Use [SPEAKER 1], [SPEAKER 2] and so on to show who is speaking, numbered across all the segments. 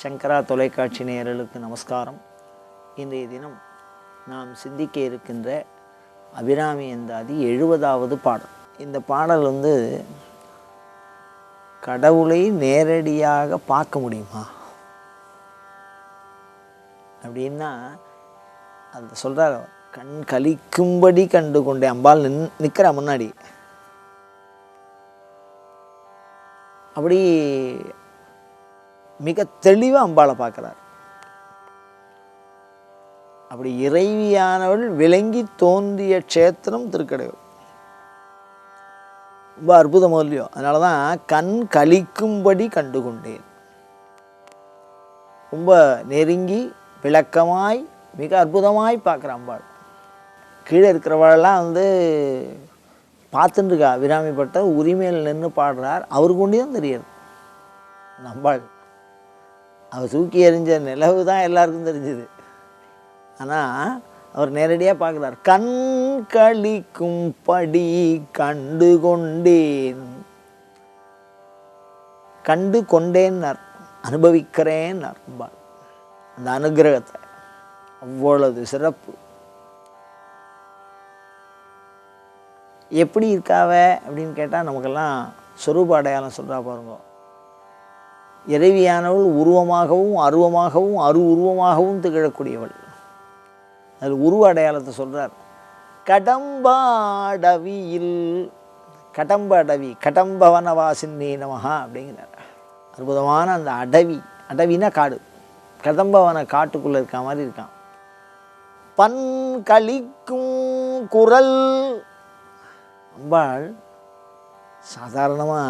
[SPEAKER 1] சங்கரா தொலைக்காட்சி நேயர்களுக்கு நமஸ்காரம் இன்றைய தினம் நாம் சிந்திக்க இருக்கின்ற அபிராமி எந்தாதி எழுபதாவது பாடல் இந்த பாடல் வந்து கடவுளை நேரடியாக பார்க்க முடியுமா அப்படின்னா அது சொல்கிறார் கண் கலிக்கும்படி கண்டு கொண்டே அம்பாள் நின் நிற்கிற முன்னாடி அப்படி மிக தெளிவாக அம்பாளை பார்க்குறார் அப்படி இறைவியானவள் விளங்கி தோன்றிய க்ஷேத்திரம் திருக்கடையூர் ரொம்ப அற்புதமோ இல்லையோ அதனால தான் கண் கழிக்கும்படி கண்டு கொண்டேன் ரொம்ப நெருங்கி விளக்கமாய் மிக அற்புதமாய் பார்க்குற அம்பாள் கீழே இருக்கிறவாளெல்லாம் வந்து பார்த்துட்டுருக்கா விராமிப்பட்ட உரிமையில் நின்று பாடுறார் அவருக்கு ஒன்றே தான் தெரியாது நம்பாள் அவர் தூக்கி எறிஞ்ச நிலவு தான் எல்லாருக்கும் தெரிஞ்சுது ஆனால் அவர் நேரடியாக பார்க்குறார் கண் கழிக்கும் படி கண்டு கொண்டேன் கண்டு கொண்டேன் அனுபவிக்கிறேன் அன்பால் அந்த அனுகிரகத்தை அவ்வளவு சிறப்பு எப்படி இருக்காவ அப்படின்னு கேட்டால் நமக்கெல்லாம் சொரூப அடையாளம் சொல்கிறா பாருங்க இறைவியானவள் உருவமாகவும் அருவமாகவும் அரு உருவமாகவும் திகழக்கூடியவள் அதில் உருவ அடையாளத்தை சொல்கிறார் கடம்பாடவியில் கடம்ப அடவி கடம்பவன வாசின்னே நமகா அப்படிங்கிறார் அற்புதமான அந்த அடவி அடவினா காடு கடம்பவன காட்டுக்குள்ளே இருக்க மாதிரி இருக்கான் பன் கழிக்கும் குரல் அம்பாள் சாதாரணமாக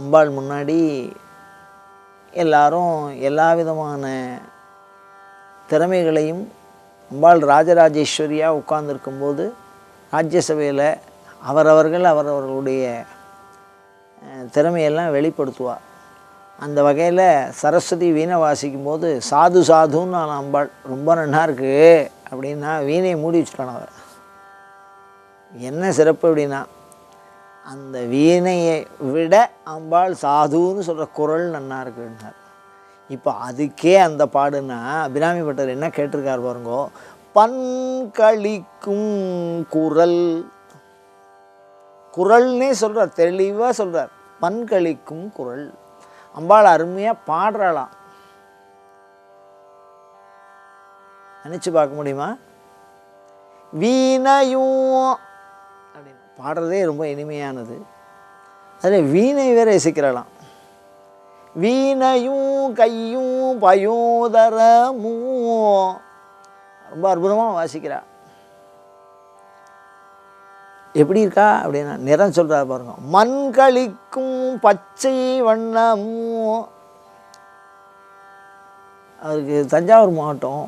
[SPEAKER 1] அம்பாள் முன்னாடி எல்லாரும் எல்லா விதமான திறமைகளையும் அம்பாள் ராஜராஜேஸ்வரியாக உட்கார்ந்துருக்கும்போது ராஜ்யசபையில் அவரவர்கள் அவரவர்களுடைய திறமையெல்லாம் வெளிப்படுத்துவார் அந்த வகையில் சரஸ்வதி வீணை வாசிக்கும் போது சாது சாதுன்னு நான் அம்பாள் ரொம்ப நன்னா இருக்குது அப்படின்னா வீணையை மூடி வச்சுட்டான் அவர் என்ன சிறப்பு அப்படின்னா அந்த வீணையை விட அம்பாள் சாதுன்னு சொல்கிற குரல் நன்னா இருக்குன்னார் இப்போ அதுக்கே அந்த பாடுன்னா அபிராமி பட்டர் என்ன கேட்டிருக்கார் பாருங்கோ பண்கழிக்கும் குரல் குரல்னே சொல்கிறார் தெளிவாக சொல்கிறார் பண்கழிக்கும் குரல் அம்பாள் அருமையாக பாடுறாளாம் நினச்சி பார்க்க முடியுமா வீணையும் பாடுறதே ரொம்ப இனிமையானது அதில் வீணை வேற இசைக்கிறலாம் வீணையும் கையும் பயோதரமும் ரொம்ப அற்புதமாக வாசிக்கிறா எப்படி இருக்கா அப்படின்னா நிறம் சொல்கிறா பாருங்க மண் கழிக்கும் பச்சை வண்ணமும் அதுக்கு தஞ்சாவூர் மாவட்டம்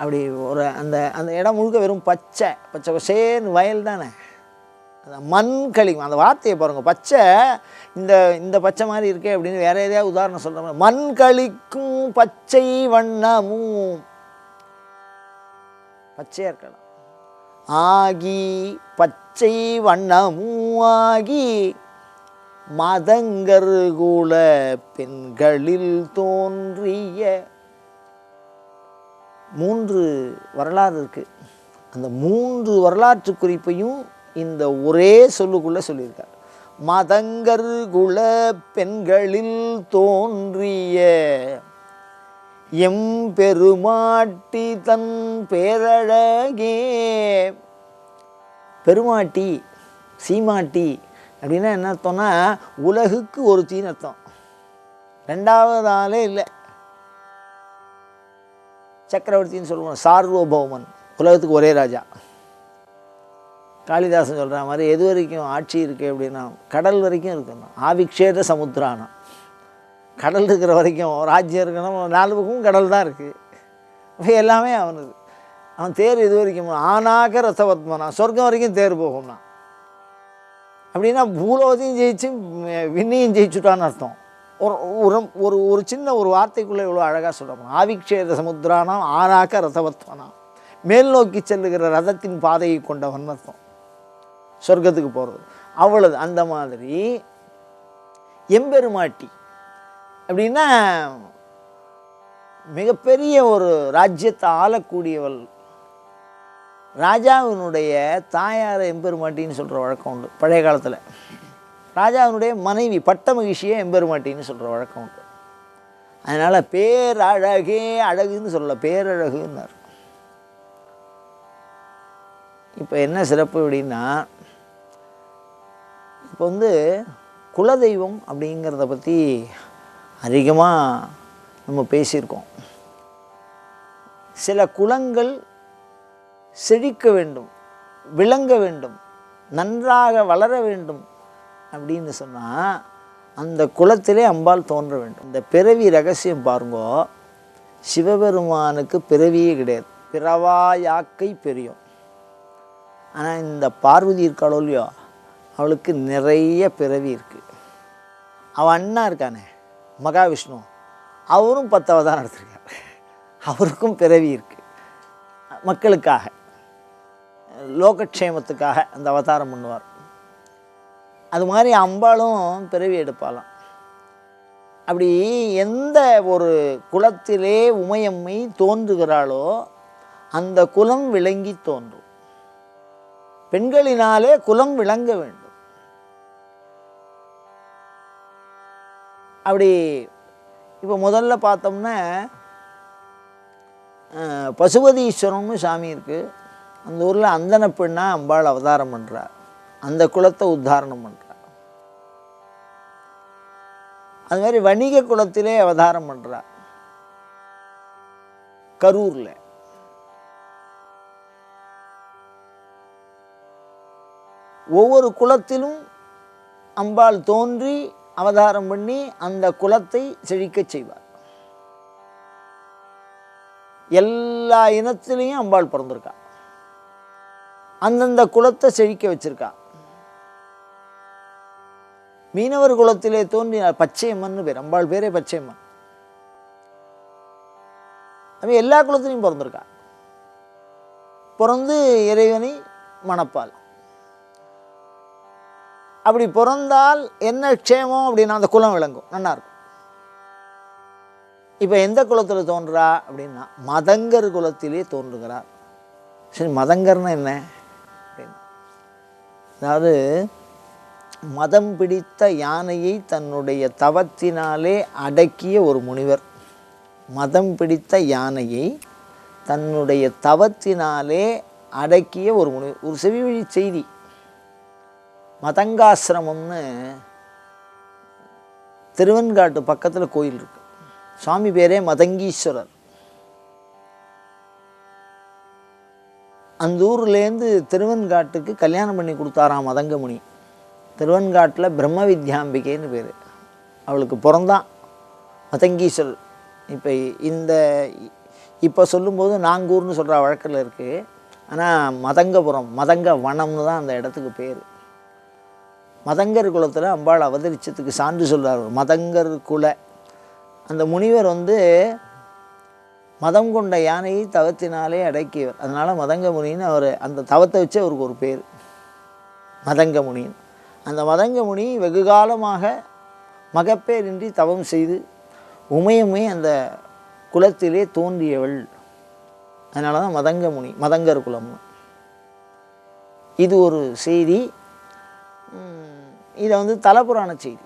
[SPEAKER 1] அப்படி ஒரு அந்த அந்த இடம் முழுக்க வெறும் பச்சை பச்சை சேர்ந்து வயல் தானே அந்த மண் கழிவு அந்த வார்த்தையை பாருங்கள் பச்சை இந்த இந்த பச்சை மாதிரி இருக்கே அப்படின்னு வேற எதையாவது உதாரணம் சொல்கிற மண் கழிக்கும் பச்சை வண்ணமும் பச்சையாக இருக்கலாம் ஆகி பச்சை வண்ணமும் ஆகி மதங்கருகூல பெண்களில் தோன்றிய மூன்று வரலாறு இருக்குது அந்த மூன்று வரலாற்று குறிப்பையும் இந்த ஒரே சொல்லுக்குள்ளே சொல்லியிருக்கார் மதங்கர் குல பெண்களில் தோன்றிய எம் பெருமாட்டி தன் பேரழகே பெருமாட்டி சீமாட்டி அப்படின்னா என்ன அர்த்தம்னா உலகுக்கு ஒரு தீனர்த்தம் ரெண்டாவது ஆளே இல்லை சக்கரவர்த்தின்னு சொல்லுவோம் சார்வபௌமன் உலகத்துக்கு ஒரே ராஜா காளிதாசன் சொல்கிற மாதிரி எது வரைக்கும் ஆட்சி இருக்குது அப்படின்னா கடல் வரைக்கும் இருக்கணும் ஆவிக்ஷேத சமுத்திரானா கடல் இருக்கிற வரைக்கும் ராஜ்யம் இருக்கணும் நாலு பக்கமும் கடல் தான் இருக்குது இப்போ எல்லாமே அவனுக்கு அவன் தேர் இது வரைக்கும் ஆனாக ரசவத்மனா சொர்க்கம் வரைக்கும் தேர் போகும்னா அப்படின்னா பூலோகத்தையும் ஜெயிச்சு விண்ணையும் ஜெயிச்சுட்டான்னு அர்த்தம் ஒரு ஒரு ஒரு சின்ன ஒரு வார்த்தைக்குள்ளே இவ்வளோ அழகாக சொல்கிறோம் ஆவிக்ஷேத சமுத்திரானாம் ஆனாக்க ரதவத்வனாம் மேல் நோக்கி செல்லுகிற ரதத்தின் பாதையை கொண்ட அர்த்தம் சொர்க்கத்துக்கு போகிறது அவ்வளவு அந்த மாதிரி எம்பெருமாட்டி அப்படின்னா மிகப்பெரிய ஒரு ராஜ்யத்தை ஆளக்கூடியவள் ராஜாவினுடைய தாயார் எம்பெருமாட்டின்னு சொல்கிற வழக்கம் உண்டு பழைய காலத்தில் ராஜாவினுடைய மனைவி பட்ட மகிழ்ச்சியே எம்பெருமாட்டின்னு சொல்கிற வழக்கம் உண்டு அதனால் பேரழகே அழகுன்னு சொல்லல பேரழகுன்னார் இப்போ என்ன சிறப்பு அப்படின்னா இப்போ வந்து குலதெய்வம் அப்படிங்கிறத பற்றி அதிகமாக நம்ம பேசியிருக்கோம் சில குலங்கள் செழிக்க வேண்டும் விளங்க வேண்டும் நன்றாக வளர வேண்டும் அப்படின்னு சொன்னால் அந்த குளத்திலே அம்பாள் தோன்ற வேண்டும் இந்த பிறவி ரகசியம் பாருங்கோ சிவபெருமானுக்கு பிறவியே கிடையாது பிறவாயாக்கை பெரியும் ஆனால் இந்த பார்வதி இருக்காளோ இல்லையோ அவளுக்கு நிறைய பிறவி இருக்குது அவள் அண்ணா இருக்கானே மகாவிஷ்ணு அவரும் பத்து அவதான் நடத்திருக்கார் அவருக்கும் பிறவி இருக்குது மக்களுக்காக லோகக்ஷேமத்துக்காக அந்த அவதாரம் பண்ணுவார் அது மாதிரி அம்பாலும் பிறவி எடுப்பாளாம் அப்படி எந்த ஒரு குலத்திலே உமையம்மை தோன்றுகிறாளோ அந்த குலம் விளங்கி தோன்றும் பெண்களினாலே குலம் விளங்க வேண்டும் அப்படி இப்போ முதல்ல பார்த்தோம்னா பசுபதீஸ்வரம்னு சாமி இருக்குது அந்த ஊரில் அந்தன பெண்ணாக அம்பாள் அவதாரம் பண்ணுறார் அந்த குலத்தை உத்தாரணம் பண்ணுறார் அது மாதிரி வணிக குலத்திலே அவதாரம் பண்ணுறார் கரூரில் ஒவ்வொரு குலத்திலும் அம்பாள் தோன்றி அவதாரம் பண்ணி அந்த குலத்தை செழிக்கச் செய்வார் எல்லா இனத்திலையும் அம்பாள் பிறந்திருக்கா அந்தந்த குலத்தை செழிக்க வச்சுருக்கா மீனவர் குலத்திலே தோன்றினார் பச்சையம்மன் பேர் அம்பாள் பேரே பச்சையம்மன் அவன் எல்லா குலத்திலையும் பிறந்திருக்கா பிறந்து இறைவனை மணப்பாள் அப்படி பிறந்தால் என்ன க்ஷேமம் அப்படின்னா அந்த குலம் விளங்கும் நல்லா இருக்கும் இப்போ எந்த குலத்தில் தோன்றா அப்படின்னா மதங்கர் குலத்திலே தோன்றுகிறார் சரி மதங்கர்னா என்ன அப்படின்னா அதாவது மதம் பிடித்த யானையை தன்னுடைய தவத்தினாலே அடக்கிய ஒரு முனிவர் மதம் பிடித்த யானையை தன்னுடைய தவத்தினாலே அடக்கிய ஒரு முனிவர் ஒரு செவிவழி செய்தி மதங்காசிரமம்னு திருவெண்காட்டு பக்கத்தில் கோயில் இருக்குது சுவாமி பேரே மதங்கீஸ்வரர் அந்த ஊர்லேருந்து திருவெண்காட்டுக்கு கல்யாணம் பண்ணி கொடுத்தாராம் மதங்கமுனி திருவன்காட்டில் பிரம்ம வித்யாம்பிகைன்னு பேர் அவளுக்கு பிறந்தான் மதங்கீசல் இப்போ இந்த இப்போ சொல்லும்போது நாங்கூர்னு சொல்கிற வழக்கில் இருக்குது ஆனால் மதங்கபுரம் மதங்க வனம்னு தான் அந்த இடத்துக்கு பேர் மதங்கர் குலத்தில் அம்பாள் அவதரிச்சதுக்கு சான்று சொல்கிறார் மதங்கர் குல அந்த முனிவர் வந்து மதம் கொண்ட யானையை தவத்தினாலே அடக்கியவர் அதனால் மதங்க முனின்னு அவர் அந்த தவத்தை வச்சு அவருக்கு ஒரு பேர் மதங்க முனின்னு அந்த மதங்க முனி வெகு காலமாக மகப்பேரின்றி தவம் செய்து உமையுமே அந்த குலத்திலே தோன்றியவள் அதனால தான் மதங்க முனி மதங்கர் குலம்னு இது ஒரு செய்தி இதை வந்து தலபுராண செய்தி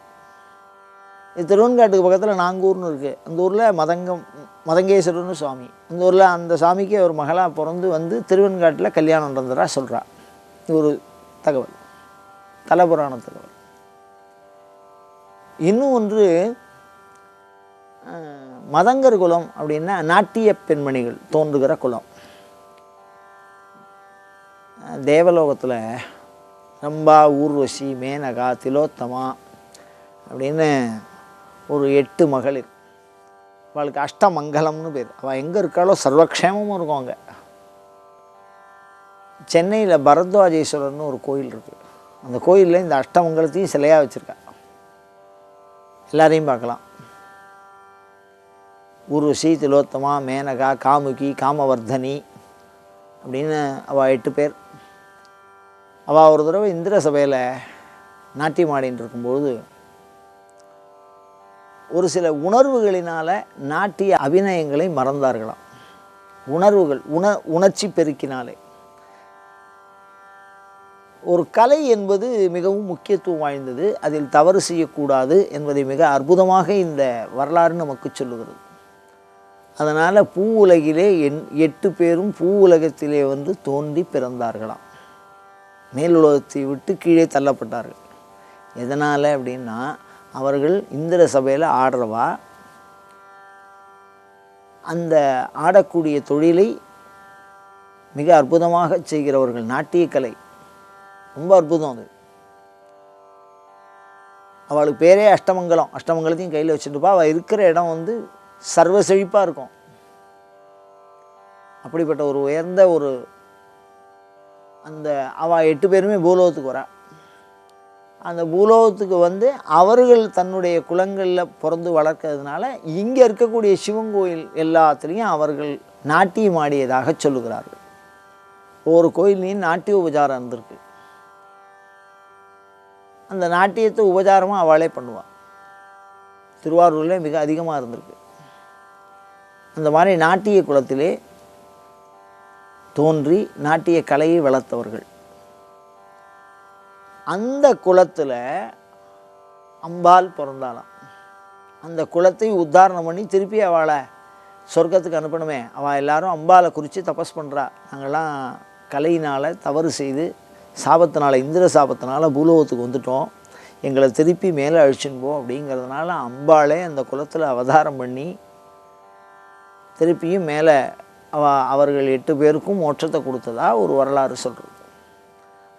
[SPEAKER 1] இது திருவன்காட்டுக்கு பக்கத்தில் நாங்கூர்னு இருக்குது அந்த ஊரில் மதங்கம் மதங்கேஸ்வரர்னு சுவாமி அந்த ஊரில் அந்த சாமிக்கு ஒரு மகளாக பிறந்து வந்து திருவன்காட்டில் கல்யாணம் நடந்ததாக சொல்கிறா இது ஒரு தகவல் தலபுராணத்தில் வரும் இன்னும் ஒன்று மதங்கர் குலம் அப்படின்னா நாட்டிய பெண்மணிகள் தோன்றுகிற குலம் தேவலோகத்தில் ரம்பா ஊர்வசி மேனகா திலோத்தமா அப்படின்னு ஒரு எட்டு மகளிர் அவளுக்கு அஷ்டமங்கலம்னு பேர் அவள் எங்கே இருக்காளோ சர்வக்ஷேமும் இருக்கும் அங்கே சென்னையில் பரத்வாஜேஸ்வரர்னு ஒரு கோயில் இருக்குது அந்த கோயிலில் இந்த அஷ்டமங்கலத்தையும் சிலையாக வச்சுருக்கா எல்லாரையும் பார்க்கலாம் ஊர்வசி திலோத்தமா மேனகா காமுகி காமவர்தனி அப்படின்னு அவள் எட்டு பேர் அவள் ஒரு தடவை இந்திர சபையில் நாட்டியம் ஆடின்னு இருக்கும்போது ஒரு சில உணர்வுகளினால் நாட்டிய அபிநயங்களை மறந்தார்களாம் உணர்வுகள் உண உணர்ச்சி பெருக்கினாலே ஒரு கலை என்பது மிகவும் முக்கியத்துவம் வாய்ந்தது அதில் தவறு செய்யக்கூடாது என்பதை மிக அற்புதமாக இந்த வரலாறு நமக்கு சொல்லுகிறது அதனால் பூ உலகிலே என் எட்டு பேரும் பூ உலகத்திலே வந்து தோன்றி பிறந்தார்களாம் மேல் உலகத்தை விட்டு கீழே தள்ளப்பட்டார்கள் எதனால் அப்படின்னா அவர்கள் இந்திர சபையில் ஆடுறவா அந்த ஆடக்கூடிய தொழிலை மிக அற்புதமாக செய்கிறவர்கள் நாட்டியக்கலை ரொம்ப அற்புதம் அது அவளுக்கு பேரே அஷ்டமங்கலம் அஷ்டமங்கலத்தையும் கையில் வச்சுட்டுப்பா அவள் இருக்கிற இடம் வந்து சர்வ செழிப்பாக இருக்கும் அப்படிப்பட்ட ஒரு உயர்ந்த ஒரு அந்த அவள் எட்டு பேருமே பூலோகத்துக்கு வரா அந்த பூலோகத்துக்கு வந்து அவர்கள் தன்னுடைய குலங்களில் பிறந்து வளர்க்கறதுனால இங்கே இருக்கக்கூடிய சிவன் கோயில் எல்லாத்துலேயும் அவர்கள் நாட்டியமாடியதாக சொல்லுகிறார்கள் ஒவ்வொரு கோயில்லையும் நாட்டிய உபச்சாரம் இருந்திருக்கு அந்த நாட்டியத்தை உபச்சாரமாக அவளே பண்ணுவாள் திருவாரூரில் மிக அதிகமாக இருந்திருக்கு அந்த மாதிரி நாட்டிய குளத்திலே தோன்றி நாட்டிய கலையை வளர்த்தவர்கள் அந்த குளத்தில் அம்பாள் பிறந்தாலாம் அந்த குளத்தை உத்தாரணம் பண்ணி திருப்பி அவளை சொர்க்கத்துக்கு அனுப்பணுமே அவள் எல்லாரும் அம்பாவை குறித்து தபஸ் பண்ணுறா நாங்கள்லாம் கலையினால் தவறு செய்து சாபத்தினால் இந்திர சாபத்தினால் பூலோகத்துக்கு வந்துட்டோம் எங்களை திருப்பி மேலே அழிச்சுன்னு போ அப்படிங்கிறதுனால அம்பாளே அந்த குலத்தில் அவதாரம் பண்ணி திருப்பியும் மேலே அவ அவர்கள் எட்டு பேருக்கும் மோட்சத்தை கொடுத்ததா ஒரு வரலாறு சொல்கிறது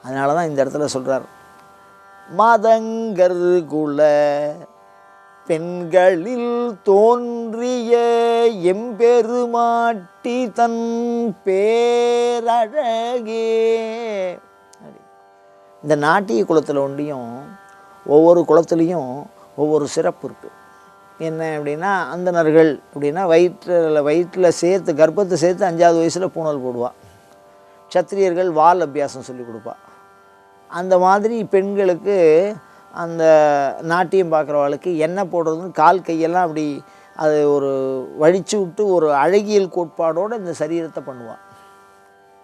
[SPEAKER 1] அதனால தான் இந்த இடத்துல சொல்கிறார் மதங்கர் குல பெண்களில் தோன்றிய எம்பெருமாட்டி தன் பேரழகே இந்த நாட்டிய குளத்தில் ஒன்றியும் ஒவ்வொரு குளத்துலேயும் ஒவ்வொரு சிறப்பு இருக்குது என்ன அப்படின்னா அந்தனர்கள் அப்படின்னா வயிற்றில் வயிற்றில் சேர்த்து கர்ப்பத்தை சேர்த்து அஞ்சாவது வயசில் பூணல் போடுவாள் சத்திரியர்கள் வால் அபியாசம் சொல்லி கொடுப்பா அந்த மாதிரி பெண்களுக்கு அந்த நாட்டியம் பார்க்குறவளுக்கு எண்ணெய் போடுறதுன்னு கால் கையெல்லாம் அப்படி அது ஒரு வழித்து விட்டு ஒரு அழகியல் கோட்பாடோடு இந்த சரீரத்தை பண்ணுவாள்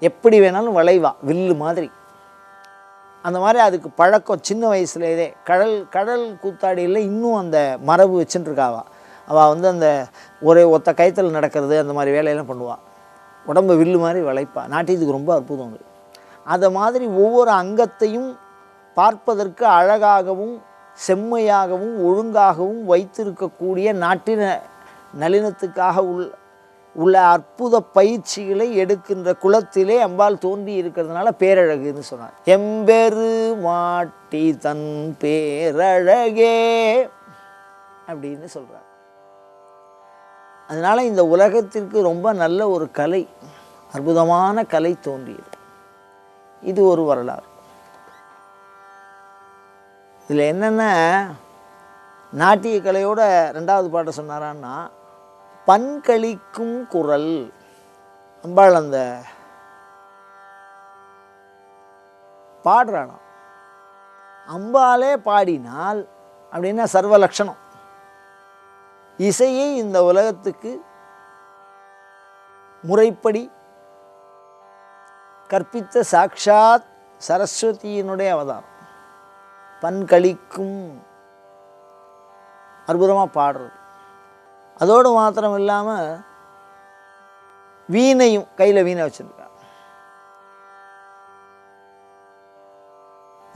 [SPEAKER 1] எப்படி வேணாலும் வளைவா வில்லு மாதிரி அந்த மாதிரி அதுக்கு பழக்கம் சின்ன வயசுலேயே கடல் கடல் கூத்தாடியில் இன்னும் அந்த மரபு வச்சுட்டுருக்காவா அவள் வந்து அந்த ஒரே ஒத்த கைத்தல் நடக்கிறது அந்த மாதிரி வேலையெல்லாம் பண்ணுவாள் உடம்பு வில்லு மாதிரி வளைப்பா நாட்டியத்துக்கு ரொம்ப அற்புதம் அது அதை மாதிரி ஒவ்வொரு அங்கத்தையும் பார்ப்பதற்கு அழகாகவும் செம்மையாகவும் ஒழுங்காகவும் வைத்திருக்கக்கூடிய நாட்டின நளினத்துக்காக உள் உள்ள அற்புத பயிற்சிகளை எடுக்கின்ற குளத்திலே அம்பாள் தோன்றி இருக்கிறதுனால பேரழகுன்னு சொன்னார் எம்பெரு மாட்டி தன் பேரழகே அப்படின்னு சொல்கிறார் அதனால் இந்த உலகத்திற்கு ரொம்ப நல்ல ஒரு கலை அற்புதமான கலை தோன்றியது இது ஒரு வரலாறு இதில் என்னென்ன நாட்டிய கலையோட ரெண்டாவது பாட்டை சொன்னாரான்னா பண்களிக்கும் குரல் அம்பாள் அந்த பாடுறானா அம்பாலே பாடினால் அப்படின்னா சர்வ லட்சணம் இசையை இந்த உலகத்துக்கு முறைப்படி கற்பித்த சாக்ஷாத் சரஸ்வதியினுடைய அவதாரம் பண்களிக்கும் அற்புதமாக பாடுறது அதோடு மாத்திரம் இல்லாமல் வீணையும் கையில் வீணை வச்சுருக்கேன்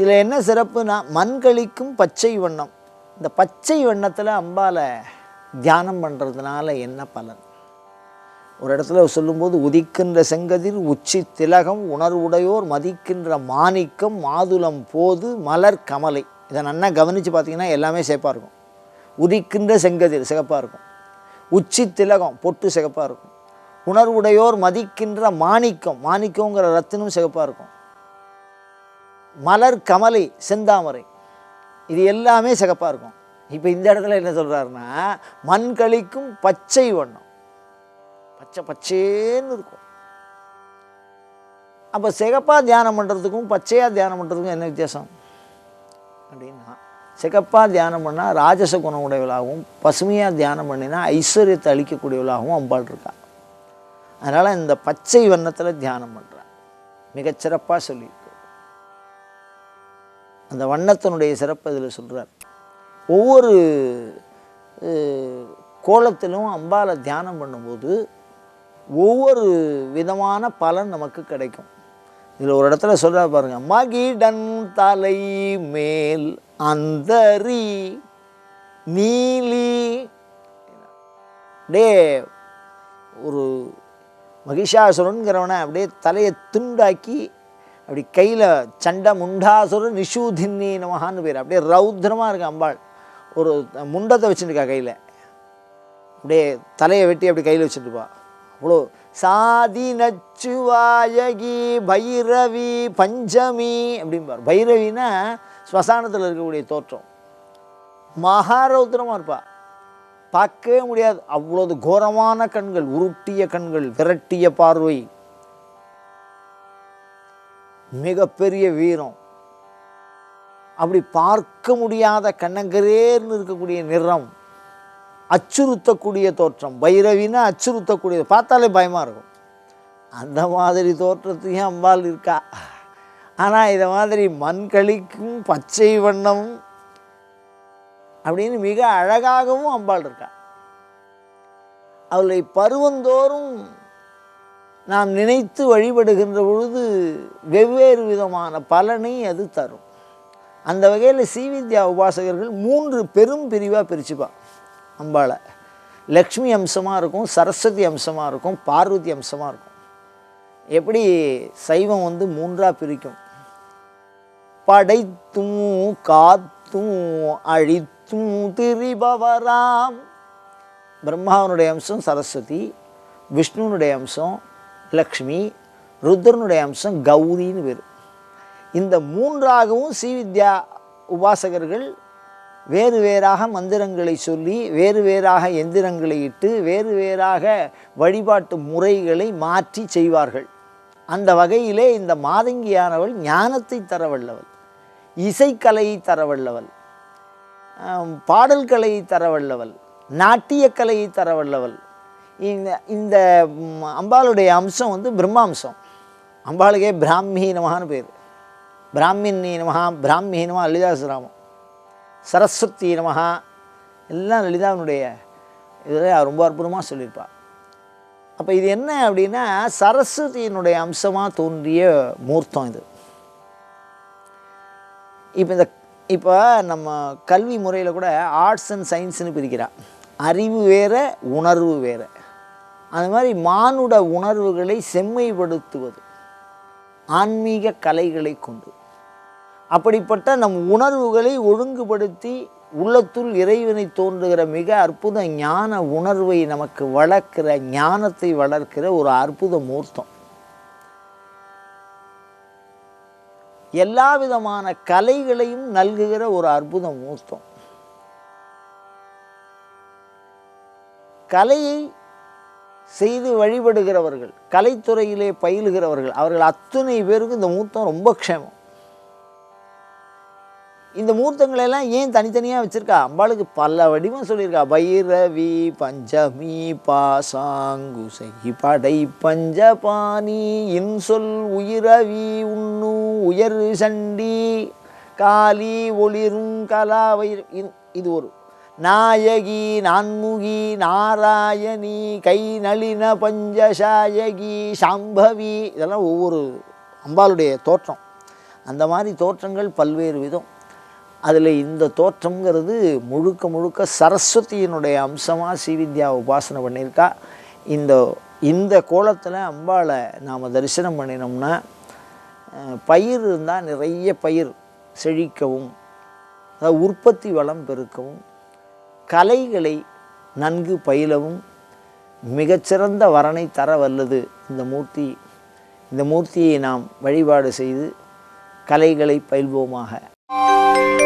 [SPEAKER 1] இதில் என்ன சிறப்புனா மண்களிக்கும் பச்சை வண்ணம் இந்த பச்சை வண்ணத்தில் அம்பால தியானம் பண்ணுறதுனால என்ன பலன் ஒரு இடத்துல சொல்லும்போது உதிக்கின்ற செங்கதிர் உச்சி திலகம் உணர்வுடையோர் மதிக்கின்ற மாணிக்கம் மாதுளம் போது மலர் கமலை இதை நல்லா கவனித்து பார்த்திங்கன்னா எல்லாமே சேப்பாக இருக்கும் உதிக்கின்ற செங்கதிர் சிகப்பாக இருக்கும் உச்சி திலகம் பொட்டு சிகப்பாக இருக்கும் உணர்வுடையோர் மதிக்கின்ற மாணிக்கம் மாணிக்கங்கிற ரத்தினம் சிகப்பாக இருக்கும் மலர் கமலை செந்தாமரை இது எல்லாமே சிகப்பாக இருக்கும் இப்போ இந்த இடத்துல என்ன சொல்கிறாருன்னா மண் கழிக்கும் பச்சை வண்ணம் பச்சை பச்சேன்னு இருக்கும் அப்போ சிகப்பாக தியானம் பண்ணுறதுக்கும் பச்சையாக தியானம் பண்ணுறதுக்கும் என்ன வித்தியாசம் அப்படின்னா சிகப்பாக தியானம் பண்ணால் ராஜச குணம் உடையவளாகவும் பசுமையாக தியானம் பண்ணினா ஐஸ்வர்யத்தை அளிக்கக்கூடியவளாகவும் அம்பாள் இருக்கா அதனால் இந்த பச்சை வண்ணத்தில் தியானம் பண்ணுறான் மிகச்சிறப்பாக சொல்லியிருக்கு அந்த வண்ணத்தினுடைய சிறப்பு இதில் சொல்கிறார் ஒவ்வொரு கோலத்திலும் அம்பாலை தியானம் பண்ணும்போது ஒவ்வொரு விதமான பலன் நமக்கு கிடைக்கும் இதில் ஒரு இடத்துல சொல்கிறா பாருங்க மகிடன் தலை மேல் அந்தரி நீலி டே ஒரு மகிஷாசுரனுங்கிறவனை அப்படியே தலையை துண்டாக்கி அப்படி கையில் சண்டை முண்டாசுரன் நிஷூதின்னி நமகான்னு பேர் அப்படியே ரௌத்ரமாக இருக்கு அம்பாள் ஒரு முண்டத்தை வச்சுருக்கா கையில் அப்படியே தலையை வெட்டி அப்படி கையில் வச்சுட்டுருப்பா அவ்வளோ சாதி நச்சு வாயகி பைரவி பஞ்சமி அப்படின்பார் பைரவினா ஸ்மசானத்தில் இருக்கக்கூடிய தோற்றம் மகாரௌத்திரமாக இருப்பாள் பார்க்கவே முடியாது அவ்வளோது கோரமான கண்கள் உருட்டிய கண்கள் விரட்டிய பார்வை மிகப்பெரிய வீரம் அப்படி பார்க்க முடியாத கண்ணங்கரேர்னு இருக்கக்கூடிய நிறம் அச்சுறுத்தக்கூடிய தோற்றம் பைரவினா அச்சுறுத்தக்கூடிய பார்த்தாலே பயமாக இருக்கும் அந்த மாதிரி தோற்றத்தையும் அம்பாள் இருக்கா ஆனால் இதை மாதிரி மண் கழிக்கும் பச்சை வண்ணமும் அப்படின்னு மிக அழகாகவும் அம்பாள் இருக்கா அவளை பருவந்தோறும் நாம் நினைத்து வழிபடுகின்ற பொழுது வெவ்வேறு விதமான பலனை அது தரும் அந்த வகையில் சீவித்யா உபாசகர்கள் மூன்று பெரும் பிரிவாக பிரிச்சுப்பாள் அம்பாளை லக்ஷ்மி அம்சமாக இருக்கும் சரஸ்வதி அம்சமாக இருக்கும் பார்வதி அம்சமாக இருக்கும் எப்படி சைவம் வந்து மூன்றாக பிரிக்கும் படைத்தும் காத்தும் அழித்தும் திரிபவராம் பிரம்மாவனுடைய அம்சம் சரஸ்வதி விஷ்ணுனுடைய அம்சம் லக்ஷ்மி ருத்ரனுடைய அம்சம் கௌரின்னு பேர் இந்த மூன்றாகவும் ஸ்ரீவித்யா உபாசகர்கள் வேறு வேறாக மந்திரங்களை சொல்லி வேறு வேறாக எந்திரங்களை இட்டு வேறு வேறாக வழிபாட்டு முறைகளை மாற்றி செய்வார்கள் அந்த வகையிலே இந்த மாதங்கியானவள் ஞானத்தை தரவல்லவள் இசைக்கலையை தரவல்லவள் பாடல் கலையை தரவல்லவல் நாட்டியக்கலையை தரவல்லவள் இந்த இந்த அம்பாளுடைய அம்சம் வந்து பிரம்மாம்சம் அம்பாளுக்கே பிராமீனமான பேர் பிராமின் நீனமாக பிராமீனமாக அல்லிதாசுராமம் சரஸ்வதி நமகா எல்லாம் லலிதாவினுடைய இதில் ரொம்ப அற்புதமாக சொல்லியிருப்பாள் அப்போ இது என்ன அப்படின்னா சரஸ்வதியினுடைய அம்சமாக தோன்றிய மூர்த்தம் இது இப்போ இந்த இப்போ நம்ம கல்வி முறையில் கூட ஆர்ட்ஸ் அண்ட் சயின்ஸ்னு பிரிக்கிறான் அறிவு வேறு உணர்வு வேறு அது மாதிரி மானுட உணர்வுகளை செம்மைப்படுத்துவது ஆன்மீக கலைகளை கொண்டு அப்படிப்பட்ட நம் உணர்வுகளை ஒழுங்குபடுத்தி உள்ளத்துள் இறைவனை தோன்றுகிற மிக அற்புத ஞான உணர்வை நமக்கு வளர்க்கிற ஞானத்தை வளர்க்கிற ஒரு அற்புத மூர்த்தம் எல்லா விதமான கலைகளையும் நல்குகிற ஒரு அற்புத மூர்த்தம் கலையை செய்து வழிபடுகிறவர்கள் கலைத்துறையிலே பயில்கிறவர்கள் அவர்கள் அத்தனை பேருக்கு இந்த மூர்த்தம் ரொம்ப க்ஷேமம் இந்த மூர்த்தங்களெல்லாம் ஏன் தனித்தனியாக வச்சுருக்கா அம்பாளுக்கு பல வடிவம் சொல்லியிருக்கா பைரவி பஞ்சமி பாசாங்குசை படை பஞ்சபாணி இன்சொல் உயிரவி உண்ணு உயர் சண்டி காலி ஒளிரும் கலாவை இது ஒரு நாயகி நான்முகி நாராயணி கை நளின பஞ்சசாயகி சாம்பவி இதெல்லாம் ஒவ்வொரு அம்பாளுடைய தோற்றம் அந்த மாதிரி தோற்றங்கள் பல்வேறு விதம் அதில் இந்த தோற்றங்கிறது முழுக்க முழுக்க சரஸ்வதியினுடைய அம்சமாக ஸ்ரீவித்யா உபாசனை பண்ணியிருக்கா இந்த இந்த கோலத்தில் அம்பாவை நாம் தரிசனம் பண்ணினோம்னா பயிர் இருந்தால் நிறைய பயிர் செழிக்கவும் அதாவது உற்பத்தி வளம் பெருக்கவும் கலைகளை நன்கு பயிலவும் மிகச்சிறந்த வரனை தர வல்லது இந்த மூர்த்தி இந்த மூர்த்தியை நாம் வழிபாடு செய்து கலைகளை பயில்வோமாக